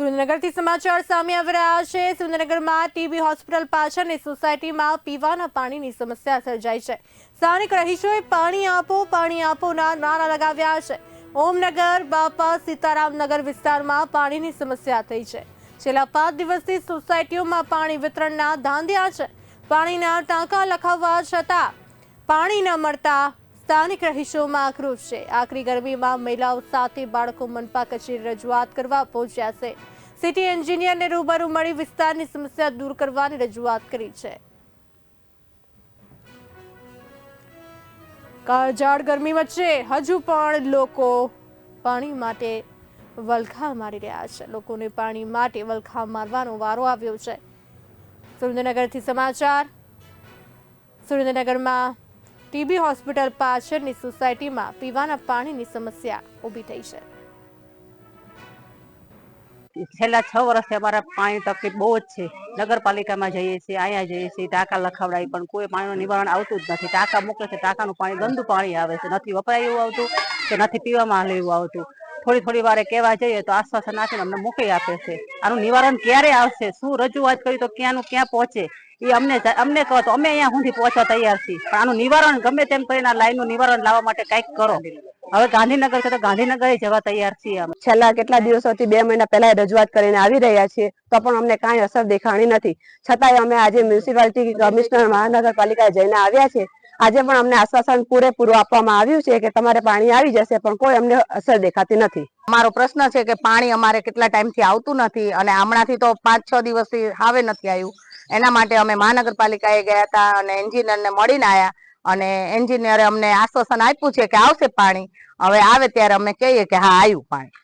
સુરેન્દ્રનગરથી સમાચાર સામે આવી રહ્યા છે. સુરેન્દ્રનગરમાં ટીબી હોસ્પિટલ પાછળની સોસાયટીમાં પીવાના પાણીની સમસ્યા સર્જાઈ છે. સ્થાનિક રહીશોએ પાણી આપો, પાણી આપોના નારા લગાવ્યા છે. ઓમનગર, બાપા સીતારામનગર વિસ્તારમાં પાણીની સમસ્યા થઈ છે. છેલ્લા પાંચ દિવસથી સોસાયટીઓમાં પાણી વિતરણના ધાંધ્યા છે. પાણીના ટાંકા લખાવવા છતાં પાણી ન મળતા સ્થાનિક રહીશોમાં આક્રોશ છે. આકરી ગરમીમાં મહિલાઓ સાથે બાળકો મનપા કચેરી રજૂઆત કરવા પહોંચ્યા છે. સિટી એન્જિનિયરને રૂબરૂ મળી વિસ્તારની સમસ્યા દૂર કરવાની રજૂઆત કરી છે. કાળઝાળ ગરમી વચ્ચે હજુ પણ લોકો પાણી માટે વલખા મારી રહ્યા છે. લોકોને પાણી માટે વલખા મારવાનો વારો આવ્યો છે. સુરેન્દ્રનગરથી સમાચાર. સુરેન્દ્રનગરમાં ટીબી હોસ્પિટલ પાછળની સોસાયટીમાં પીવાના પાણીની સમસ્યા ઊભી થઈ છે. છેલ્લા છ વર્ષથી અમારા પાણી તકલીફ બહુ જ છે. નગરપાલિકામાં જઈએ છીએ, અહીંયા જઈએ છીએ, ટાંકા લખાવડાવી પણ કોઈ પાણીનું નિવારણ આવતું જ નથી. ટાંકા મોકલે છે, ટાંકાનું પાણી, ગંદુ પાણી આવે છે. નથી વપરાય એવું આવતું કે નથી પીવામાં એવું આવતું. થોડી થોડી વારે કહેવા જઈએ તો આશ્વાસન આપીને અમને મોકલી આપે છે. આનું નિવારણ ક્યારે આવશે? શું રજૂઆત કરી તો ક્યાંનું ક્યાં પહોંચે? એ અમને અમને કહો તો અમે અહીંયા સુધી પહોંચવા તૈયાર છીએ. પણ આનું નિવારણ ગમે તેમ કરીને આ લાઈનનું નિવારણ લાવવા માટે કંઈક કરો. હવે ગાંધીનગર છે તો ગાંધીનગર જવા તૈયાર છીએ અમે. છેલ્લા કેટલા દિવસોથી બે મહિના પહેલા રજૂઆત કરીને આવી રહ્યા છીએ, તો પણ અમને કાંઈ અસર દેખાણી નથી. છતાંય અમે આજે મ્યુનિસિપાલિટી કમિશનર મહાનગરપાલિકાએ જઈને આવ્યા છે. આજે પણ અમને આશ્વાસન પૂરેપૂરું આપવામાં આવ્યું છે કે તમારે પાણી આવી જશે, પણ કોઈ અમને અસર દેખાતી નથી. અમારો પ્રશ્ન છે કે પાણી અમારે કેટલા ટાઈમથી આવતું નથી અને હમણાંથી તો પાંચ છ દિવસથી આવે નથી આવ્યું. એના માટે અમે મહાનગરપાલિકાએ ગયા હતા અને એન્જિનિયરને મળીને આવ્યા અને એન્જિનિયરે અમને આશ્વાસન આપ્યું છે કે આવશે પાણી. હવે આવે ત્યારે અમે કહીએ કે હા, આવ્યું પાણી.